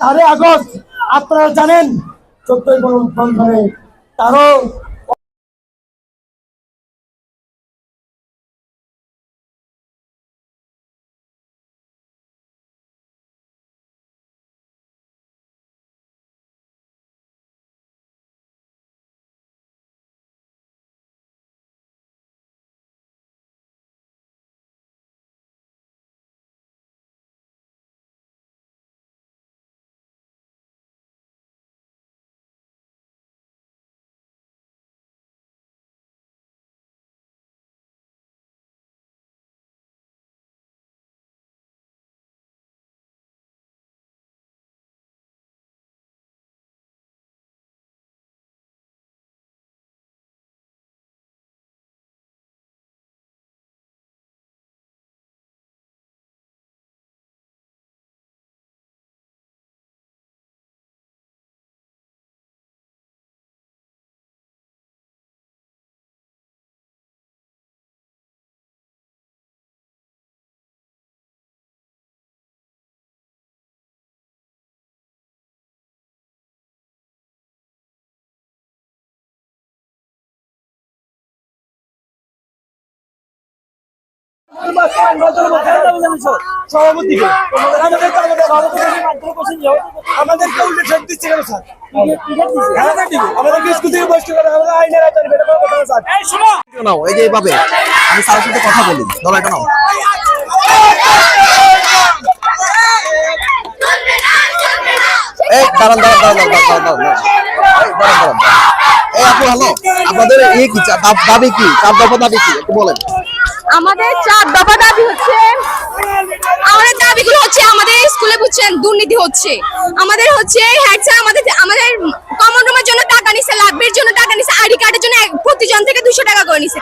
তারে আগস্ট আপনারা জানেন চোদ্দই গণতন্ত্রে তারও আমাদের কথা এই আমি স্যারের সাথে কথা বলি নাও এই আপনাদের এই কি দাব- কি দাবি কি একটু বলেন আমাদের চার দফা দাবি হচ্ছে। আমাদের দাবিগুলো হচ্ছে আমাদের স্কুলে বুঝছেন, দুর্নীতি হচ্ছে। আমাদের হচ্ছে হেড স্যার আমাদের আমাদের কমন রুমের জন্য টাকা নিছে লাগবের জন্য টাকা নিছে আইডি কার্ডের জন্য প্রতিজন থেকে দুশো টাকা করে নিছে।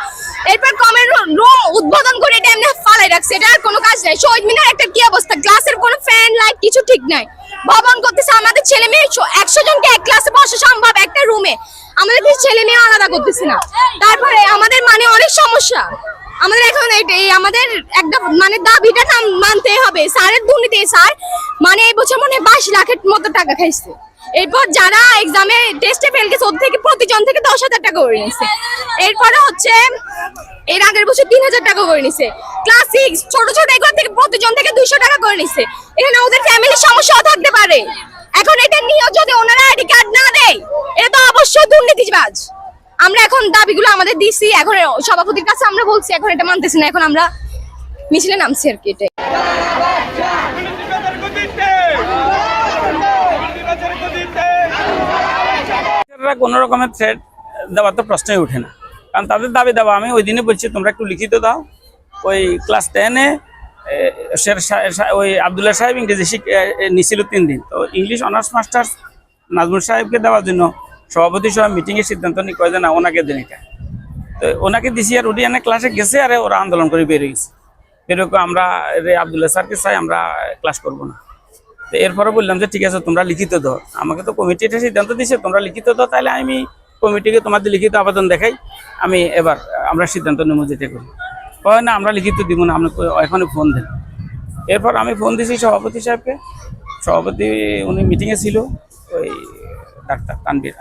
এরপর কমন রুম উদ্বোধন করে এটা এমনি ফালাই রাখছে। এটা আর কোনো কাজ নাই। শহীদ মিনার একটা কি অবস্থা? ক্লাসের কোনো ফ্যান লাইট কিছু ঠিক নাই। ভবন করতেছে আমাদের ছেলে মেয়ে একশো জনকে এক ক্লাসে বসা সম্ভব একটা রুমে আমাদের ছেলে মেয়ে আলাদা করতেছে না। তারপরে আমাদের মানে অনেক সমস্যা। আমাদের এখন এই আমাদের একটা মানে দাবিটা মানতে হবে। স্যারের দুর্নীতি, স্যার মানে এই বছর মনে বাইশ লাখের মতো টাকা খাইছে। এরপর যারা এক্সামে টেস্টে ফেল গেছে ওদের থেকে প্রতিজন থেকে দশ হাজার টাকা করে নিছে। এরপরে হচ্ছে, এর আগের বছর তিন হাজার টাকা করে নিছে। ক্লাস সিক্স ছোট ছোট এগুলো থেকে প্রতিজন থেকে দুইশো টাকা করে নিছে। এখানে ওদের ফ্যামিলির সমস্যাও থাকতে পারে। এখন এটা নিয়েও যদি ওনারা আইডি কার্ড না দেয়, এটা তো অবশ্যই দুর্নীতিবাজ। আমরা এখন দাবিগুলো আমাদের দিছি, এখন সভাপতির কাছে আমরা বলছি, এখন এটা মানতেছি না, এখন আমরা মিছিলে নামছি আর কি এটাই। কোনো রকমের থ্রেড দেওয়ার তো প্রশ্নই ওঠে না। কারণ তাদের দাবি দেওয়া, আমি ওই দিনে বলছি, তোমরা একটু লিখিত দাও। ওই ক্লাস টেনে ওই আবদুল্লাহ সাহেব ইংরেজি শিখ নিছিল তিন দিন। তো ইংলিশ অনার্স মাস্টার্স নাজমুল সাহেবকে দেওয়ার জন্য সভাপতি সহ মিটিংয়ের সিদ্ধান্ত নিয়ে কয় যে না, ওনাকে দেন এটা। তো ওনাকে দিছি আর উঠি এনে ক্লাসে গেছে আর ওরা আন্দোলন করে বেরিয়ে গেছে এরকম আমরা আবদুল্লাহ স্যারকে চাই, আমরা ক্লাস করব না। তো এরপরে বললাম যে, ঠিক আছে, তোমরা লিখিত দাও আমাকে তো কমিটি এটা সিদ্ধান্ত দিছে, তোমরা লিখিত দাও তাহলে আমি কমিটিকে তোমাদের লিখিত আবেদন দেখাই। আমি এবার, আমরা সিদ্ধান্ত নেব যেটা করি। কয়, না, আমরা লিখিত দিব না, আপনি এখনই ফোন দেন। এরপর আমি ফোন দিছি সভাপতি সাহেবকে। সভাপতি, উনি মিটিংয়ে ছিল। ডাক্তার তানবির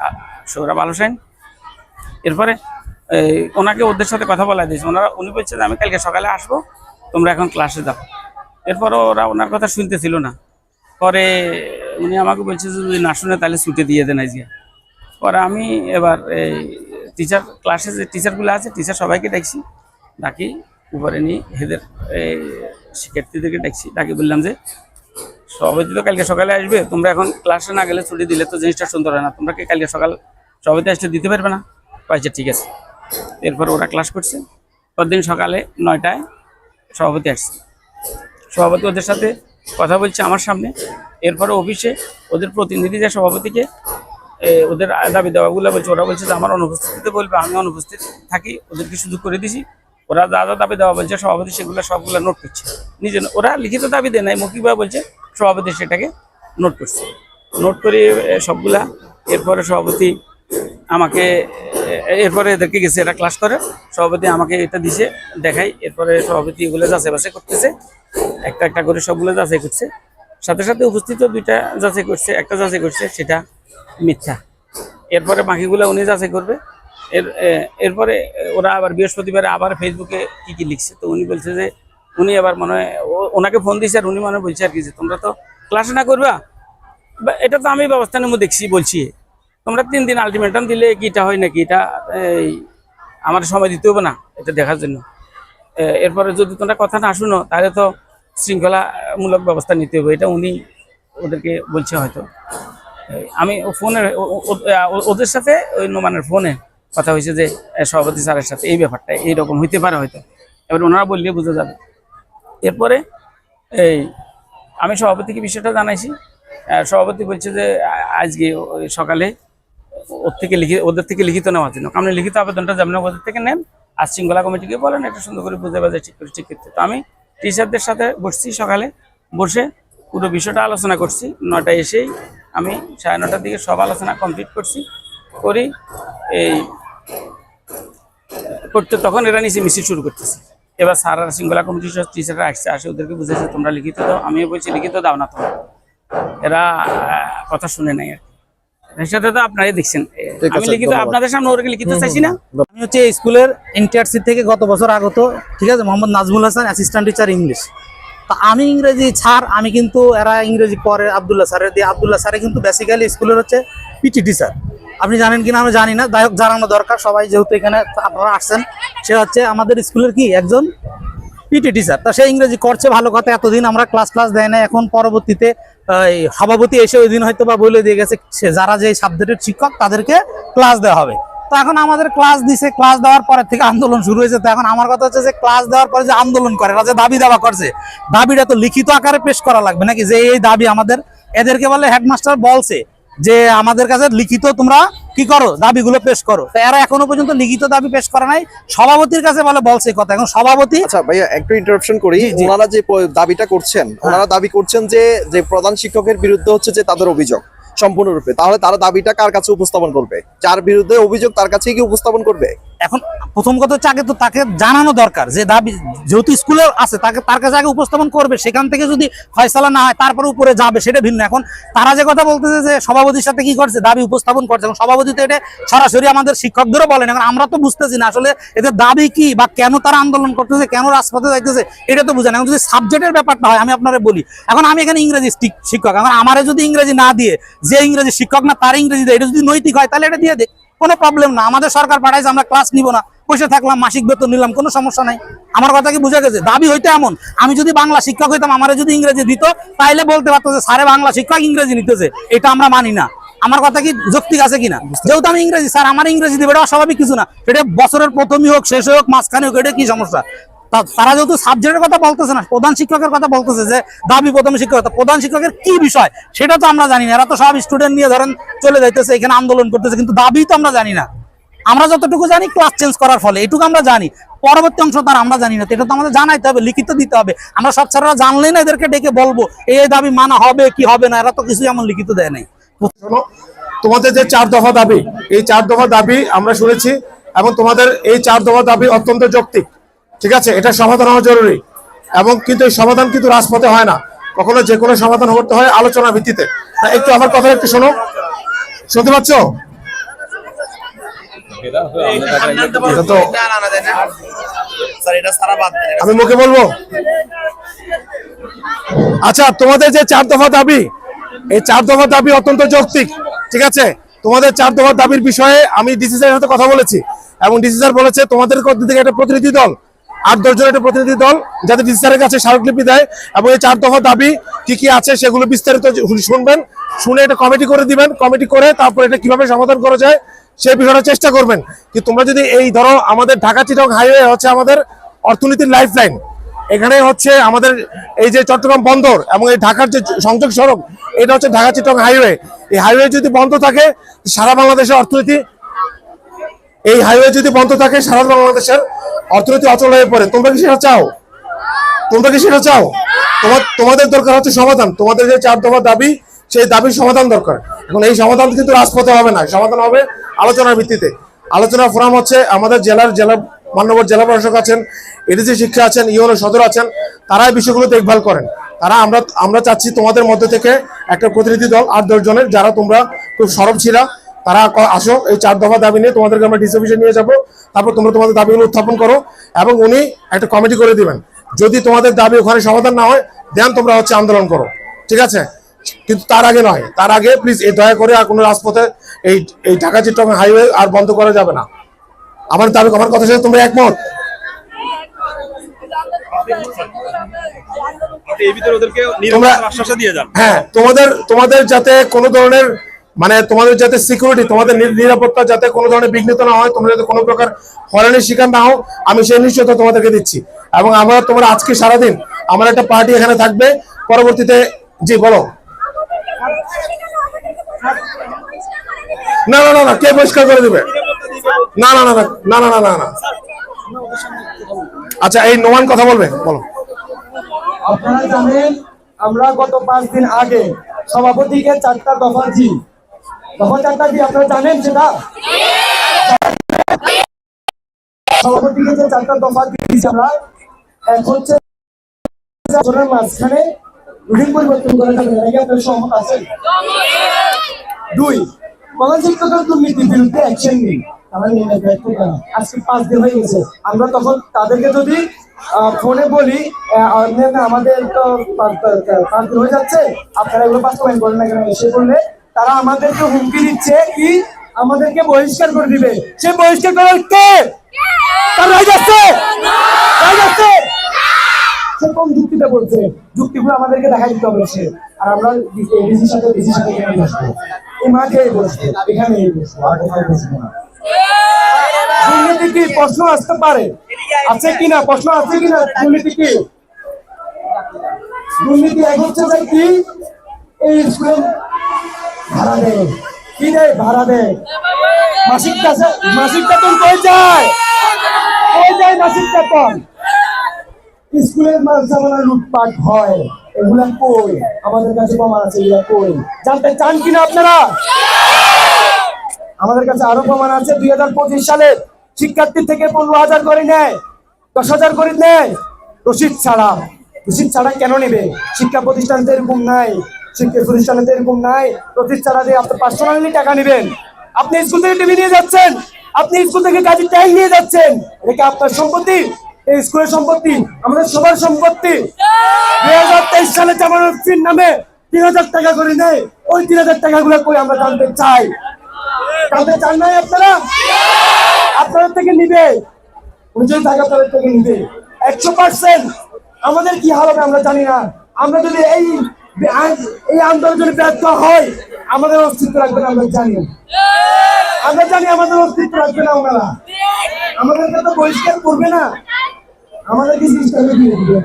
সৌরভ আলোসাইন এরপরে ওনাকে ওদের সাথে কথা বলা দিয়েছে। ওনারা, উনি বলছে আমি কালকে সকালে আসব, তোমরা এখন ক্লাসে যাও। এরপরে ওরা ওনার কথা শুনতেছিল না। পরে উনি আমাকে বলছে যে যদি না শুনে তাহলে ছুটি দিয়ে দেন আজকে। পরে আমি এবার এই টিচার ক্লাসে যে টিচারগুলো আছে টিচার সবাইকে ডাকছি। ডাকি, উপরে নিয়ে হেদের এই শিক্ষার্থীদেরকে ডাকছি। ডাকি বললাম যে সভাপতি তো কালকে সকালে আসবে, তোমরা এখন ক্লাসে না গেলে ছুটি দিলে তো জিনিসটা সুন্দর হয় না। তোমরা কি কালকে সকাল সভাপতি আসলে দিতে পারবে না? পাইছে ঠিক আছে। এরপর ওরা ক্লাস করছে। পরদিন সকালে নয়টায় সভাপতি আসছে। সভাপতি ওদের সাথে কথা বলছে আমার সামনে। এরপরে অফিসে ওদের প্রতিনিধি যে সভাপতিকে ওদের দাবি দেওয়াগুলো বলছে, ওরা বলছে যে, আমার অনুপস্থিতিতে বলবে, আমি অনুপস্থিত থাকি, ওদেরকে সুযোগ করে দিছি। ওরা যা যা দাবি দেওয়া বলছে, সভাপতি সেগুলো সবগুলো নোট করছে। নিজে ওরা লিখিত দাবি দেয় নাই, মৌখিকভাবে বলছে সভাপতি সেটাকে নোট করছে। নোট করে সবগুলা, এরপরে সভাপতি আমাকে এরপরে এদেরকে গেছে এটা ক্লাস করে, সভাপতি আমাকে এটা দিছে দেখাই এরপরে সভাপতি এগুলো যাচাই বাছাই করতেছে, একটা একটা করে সবগুলো যাচাই করছে। সাথে সাথে উপস্থিত দুইটা যাচাই করছে, একটা যাচাই করছে, সেটা মিথ্যা। এরপরে বাকিগুলো উনি যাচাই করবে। এর এরপরে ওরা আবার বৃহস্পতিবারে আবার ফেসবুকে কি কি লিখছে, তো উনি বলছে যে উনি আবার মনে ওনাকে ফোন দিয়েছে আর উনি মনে বলছে আর কি যে, তোমরা তো ক্লাস না করবা? এটা তো আমি ব্যবস্থা নেব, দেখছি, বলছি। তোমরা তিন দিন আলটিমেটাম দিলে কি এটা হয় নাকি? এটা, এই, আমার সময় দিতে হবে না, এটা দেখার জন্য। এরপরে যদি তোমরা কথা না শুনো, তাহলে তো শৃঙ্খলামূলক ব্যবস্থা নিতে হবে, এটা উনি ওদেরকে বলছে হয়তো। আমি ফোনে ওদের সাথে ওই নোমানের ফোনে কথা হয়েছে যে সভাপতি স্যারের সাথে, এই ব্যাপারটা, এইরকম হইতে পারে হয়তো। এবার ওনারা বললে বোঝা যাবে। এরপরে এই, আমি সভাপতিকে বিষয়টা জানাইছি। সভাপতি বলছে যে আজকে সকালে ওর থেকে লিখিত ওদের থেকে লিখিত নেওয়ার জন্য। আপনি লিখিত আবেদনটা যেমন ওদের থেকে নেন, আর শৃঙ্খলা কমিটিকে বলেন এটা সুন্দর করে বুঝে বাজে ঠিক করে ঠিক করতে। তো আমি টিচারদের সাথে বসছি সকালে, বসে পুরো বিষয়টা আলোচনা করছি। নটায় এসেই আমি সাড়ে নটার দিকে সব আলোচনা কমপ্লিট করছি, করি, এই, করতে তখন এরা নিচে মিছিল শুরু করতেছে। এবার আর শৃঙ্খলা কমিটির সব টিচাররা আসছে আসে ওদেরকে বুঝেছে তোমরা লিখিত দাও আমিও বলছি লিখিত দাও না তোমরা। এরা কথা শুনে নাই আর এর সাথে তো আপনারাই দেখছেন। আমি লিখিত আপনাদের সামনে ওরকে লিখিত চাইছি না। আমি হচ্ছে স্কুলের এনটিআরসি থেকে গত বছর আগত ঠিক আছে Mohammad Nazmul Hasan assistant teacher English তা আমি ইংরেজি ছাড় আমি কিন্তু এরা ইংরেজি পরে আবদুল্লাহ স্যারের দিয়ে আবদুল্লাহ স্যারে কিন্তু বেসিক্যালি স্কুলের হচ্ছে পিটি টিচার আপনি জানেন কিনা আমি জানি না। হোক, জানানো দরকার। সবাই যেহেতু এখানে আপনারা আসছেন, সে হচ্ছে আমাদের স্কুলের কি একজন পিটি টিচার তা সে ইংরেজি করছে ভালো কথা, এতদিন আমরা ক্লাস ক্লাস দেয় না এখন পরবর্তীতে সভাপতি এসে ওই দিন হয়তো বা বলে দিয়ে গেছে, সে যারা যে সাবজেক্টের শিক্ষক, তাদেরকে ক্লাস দেওয়া হবে। তো এখন আমাদের ক্লাস দিছে ক্লাস দেওয়ার পরে থেকে আন্দোলন শুরু হয়েছে। তো এখন আমার কথা হচ্ছে যে ক্লাস দেওয়ার পরে যে আন্দোলন করে যে দাবি দাবা করছে, দাবিটা তো লিখিত আকারে পেশ করা লাগবে নাকি? যে এই দাবি আমাদের, এদেরকে বলে হেডমাস্টার বলছে। যে আমাদের কাছে লিখিত তোমরা কি করো? দাবিগুলো পেশ করো। তো এরা এখনও পর্যন্ত লিখিত দাবি পেশ করা নাই। সভাপতির কাছে বলে বলছে কথা। এখন সভাপতি আচ্ছা ভাইয়া একটু ইন্টারাপশন করি। ওনারা যে দাবিটা করছেন ওনারা দাবি করছেন যে যে প্রধান শিক্ষকের বিরুদ্ধে হচ্ছে যে তাদের অভিযোগ সম্পূর্ণরূপে। তাহলে তারা দাবিটা কার কাছে উপস্থাপন করবে? যার বিরুদ্ধে অভিযোগ তার কাছে কি উপস্থাপন করবে? এখন প্রথম কথা হচ্ছে আগে তো তাকে জানানো দরকার যে দাবি, যেহেতু স্কুলে আছে, তাকে তার কাছে আগে উপস্থাপন করবে। সেখান থেকে যদি ফয়সালা না হয়, তারপরে উপরে যাবে, সেটা ভিন্ন। এখন তারা যে কথা বলতেছে যে সভাপতির সাথে কি করছে, দাবি উপস্থাপন করছে, এখন সভাপতি তো এটা সরাসরি আমাদের শিক্ষকদেরও বলেন। এখন আমরা তো বুঝতেছি না আসলে এদের দাবি কি বা কেন তারা আন্দোলন করতেছে, কেন রাজপথে যাইতেছে, এটা তো বুঝেন এখন যদি সাবজেক্টের ব্যাপারটা হয়, আমি আপনারা বলি, এখন আমি এখানে ইংরেজি শিক- শিক্ষক। এখন আমারে যদি ইংরেজি না দিয়ে, যে ইংরেজি শিক্ষক না, তার ইংরেজি দেয় এটা যদি নৈতিক হয়, তাহলে এটা দিয়ে দেয় কোনো প্রবলেম না। আমাদের সরকার পাঠাইছে, আমরা ক্লাস নিব না। বসে থাকলাম, মাসিক বেতন নিলাম, কোনো সমস্যা নাই। আমার কথা কি বুঝে গেছে? দাবি হইতে এমন, আমি যদি বাংলা শিক্ষক হইতাম, আমার যদি ইংরেজি দিত, তাইলে বলতে পারতো যে, স্যারে, বাংলা শিক্ষক ইংরেজি নিতেছে। এটা আমরা মানি না। আমার কথা কি যৌক্তিক আছে কিনা? যেহেতু আমি ইংরেজি, স্যার, আমার ইংরেজি দেবে এটা অস্বাভাবিক কিছু না। এটা বছরের প্রথমই হোক শেষ হোক, মাঝখানে হোক, এটা কি সমস্যা? তারা যেহেতু সাবজেক্টের কথা বলতেছে না, প্রধান শিক্ষকের কথা বলতেছে যে দাবি প্রথম শিক্ষক প্রধান শিক্ষকের কি বিষয় সেটা তো আমরা জানি না। এরা তো সব স্টুডেন্ট নিয়ে ধরেন চলে যাইতেছে, এখানে আন্দোলন করতেছে, কিন্তু দাবি তো আমরা জানি না। আমরা যতটুকু জানি ক্লাস চেঞ্জ করার ফলে, এটুকু আমরা জানি। পরবর্তী অংশ তার আমরা জানি না এটা তো আমাদের জানাইতে হবে, লিখিত দিতে হবে। আমরা সব ছাড়া জানলেই না এদেরকে ডেকে বলব, এই দাবি মানা হবে কি হবে না, এরা তো কিছুই এমন লিখিত দেয় নাই। তোমাদের যে চার দফা দাবি, এই চার দফা দাবি আমরা শুনেছি, এবং তোমাদের এই চার দফা দাবি অত্যন্ত যৌক্তিক। ঠিক আছে, এটা সমাধান হওয়া জরুরি। এবং কিন্তু এই সমাধান কিন্তু রাজপথে হয় না। কখনো যে কোনো সমাধান করতে হয় আলোচনার ভিত্তিতে। একটু আমার কথা একটু শোনো। শুনতে পাচ্ছ? আমি মুখে বলব? আচ্ছা তোমাদের যে চার দফা দাবি, এই চার দফা দাবি অত্যন্ত যৌক্তিক, ঠিক আছে? তোমাদের চার দফা দাবির বিষয়ে আমি ডিসি স্যারের সাথে কথা বলেছি। এবং ডিসি স্যার বলেছে, তোমাদের থেকে একটা প্রতিনিধি দল আট দশজন একটা প্রতিনিধি দল যাতে ডিসি স্যারের কাছে স্মারকলিপি দেয়, এবং এই চার দফা দাবি কি কি আছে সেগুলো বিস্তারিত শুনবেন, শুনে এটা কমিটি করে দিবেন কমিটি করে তারপর এটা কীভাবে সমাধান করা যায় সেই বিষয়টা চেষ্টা করবেন। কি তোমরা যদি এই ধরো আমাদের ঢাকা চিটং হাইওয়ে হচ্ছে আমাদের অর্থনীতির লাইফ লাইন এখানে হচ্ছে আমাদের এই যে চট্টগ্রাম বন্দর এবং এই ঢাকার যে সংযোগ সড়ক, এটা হচ্ছে ঢাকা চিটং হাইওয়ে এই হাইওয়ে যদি বন্ধ থাকে, সারা বাংলাদেশের অর্থনীতি এই হাইওয়ে যদি বন্ধ থাকে, সারা বাংলাদেশের অর্থনীতি অচল হয়ে পড়ে। তোমরা কি সেটা চাও? তোমরা কি সেটা চাও? তোমার, তোমাদের দরকার হচ্ছে সমাধান। তোমাদের যে চার দফা দাবি, সেই দাবির সমাধান দরকার। এখন এই সমাধান কিন্তু রাজপথে হবে না। সমাধান হবে আলোচনার ভিত্তিতে। আলোচনা ফোরাম হচ্ছে আমাদের জেলার জেলা, মান্যবর জেলা প্রশাসক আছেন এডিসি শিক্ষা আছেন ইউনো সদর আছেন তারা এই বিষয়গুলো দেখভাল করেন। তারা আমরা আমরা চাচ্ছি তোমাদের মধ্যে থেকে একটা প্রতিনিধি দল, আট দশ জনের, যারা তোমরা খুব সরব ছিলা তারা আসো এই চার দফা দাবি নিয়ে তোমাদেরকে আমরা ডিসি অফিসে নিয়ে যাব। তারপর তোমরা তোমাদের দাবিগুলো উত্থাপন করো এবং উনি একটা কমিটি করে দিবেন। যদি তোমাদের দাবি ওখানে সমাধান না হয় দেন তোমরা হচ্ছে আন্দোলন করো। ঠিক আছে? কিন্তু তার আগে নয়। তার আগে প্লিজ এই দয়া করে আর কোনো রাজপথে এই এই ঢাকা চিত্তগ্রাম হাইওয়ে আর বন্ধ করা যাবে না। আমার দাবি আমার কথা সাথে তোমরা একমত? তোমরা হ্যাঁ তোমাদের তোমাদের যাতে কোনো ধরনের মানে তোমাদের যাতে সিকিউরিটি তোমাদের নিরাপত্তা যাতে কোনো ধরনের বিঘ্নিত না হয় তোমরা যাতে কোনো প্রকার হয়রানির শিকার না হও আমি সেই নিশ্চয়তা তোমাদেরকে দিচ্ছি এবং আমরা তোমরা আজকে সারাদিন আমার একটা পার্টি এখানে থাকবে পরবর্তীতে জি বলো না না না না কে পরিষ্কার করে দিবে না না না না না না না না আচ্ছা এই নোমান কথা বলবে বলো আপনারা জানেন আমরা গত পাঁচ দিন আগে সভাপতিকে চারটা দফা জি দফা চারটা কি আপনারা জানেন সেটা? যে আমরা দুই অ্যাকশন পাঁচ দিন হয়ে গেছে। আমরা তখন তাদেরকে যদি ফোনে বলি আমাদের তো পাঁচ দিন হয়ে যাচ্ছে, আপনারা এগুলো বাস্তবায়ন করেন না কেন? এসে বললে তারা আমাদেরকে হুমকি দিচ্ছে কি? আমাদেরকে বহিষ্কার করে দিবে। সে বহিষ্কার করার কে? তার কোন যুক্তিতে বলছে? যুক্তিগুলো আমাদেরকে দেখা দিতে হবে সে। আর আমরা সাথে সাথে বসবো। এই মাঠে বসবো। এখানে বসবো। আর বসবো না। দুর্নীতি কি প্রশ্ন আসতে পারে? আছে কিনা? প্রশ্ন আছে কিনা? দুর্নীতি কি? দুর্নীতি এক হচ্ছে কি এই স্কুলে ভাড়া দেয় কি দেয় ভাড়া দেয় মাসিক কাছে মাসিক বেতন কই যায়? কই যায় মাসিক বেতন স্কুলের মাঝখানে লুটপাট হয়। এগুলা কই? আমাদের কাছে প্রমাণ আছে, এগুলা কই? জানতে চান কিনা আপনারা? আমাদের কাছে আরও প্রমাণ আছে, দুই হাজার পঁচিশ সালে শিক্ষার্থী থেকে পনেরো হাজার করে নেয়, দশ হাজার করে নেয়। রসিদ ছাড়া। রসিদ ছাড়া কেন নেবে? শিক্ষা প্রতিষ্ঠানে তো এরকম নাই। প্রতিষ্ঠানে এরকম নাই। রসিদ দিয়ে আপনি পার্সোনালি টাকা নেবেন। আপনি স্কুল থেকে টিভি নিয়ে যাচ্ছেন। আপনি স্কুল থেকে কাজের ট্যাগ নিয়ে যাচ্ছেন। এটা আপনার সম্পত্তি? এই স্কুলের সম্পত্তি, আমাদের সবার সম্পত্তি। দুই হাজার তেইশ সালে জামানত ফির নামে তিন হাজার টাকা করে নেয়। ওই তিন হাজার টাকাগুলো কই আমরা জানতে চাই? জানতে চান নাই আপনারা? আপনাদের থেকে নিবে। উনি যদি টাকা আপনাদের থেকে নিবে। একশো পার্সেন্ট আমাদের কি হাল হবে আমরা জানি না। আমরা যদি এই এই আন্দোলন যদি ব্যর্থ হয় আমাদের অস্তিত্ব রাখবে না আমরা জানি। আমরা জানি আমাদের অস্তিত্ব রাখবে না ওনারা আমাদেরকে তো বহিষ্কার করবে না। আমাদেরকে সিস্টেমে দিয়ে দিবে।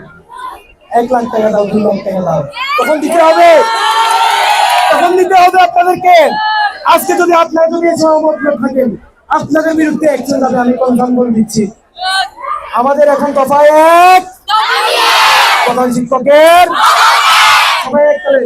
এক লাখ টাকা দাও দুই লাখ টাকা দাও। তখন দিতে হবে। তখন দিতে হবে আপনাদেরকে। আজকে যদি আপনারা যদি সহমত না থাকেন আপনাদের বিরুদ্ধে অ্যাকশন যাবে আমি কনফার্ম করে দিচ্ছি। আমাদের এখন দফা এক প্রধান শিক্ষকের ไปเลย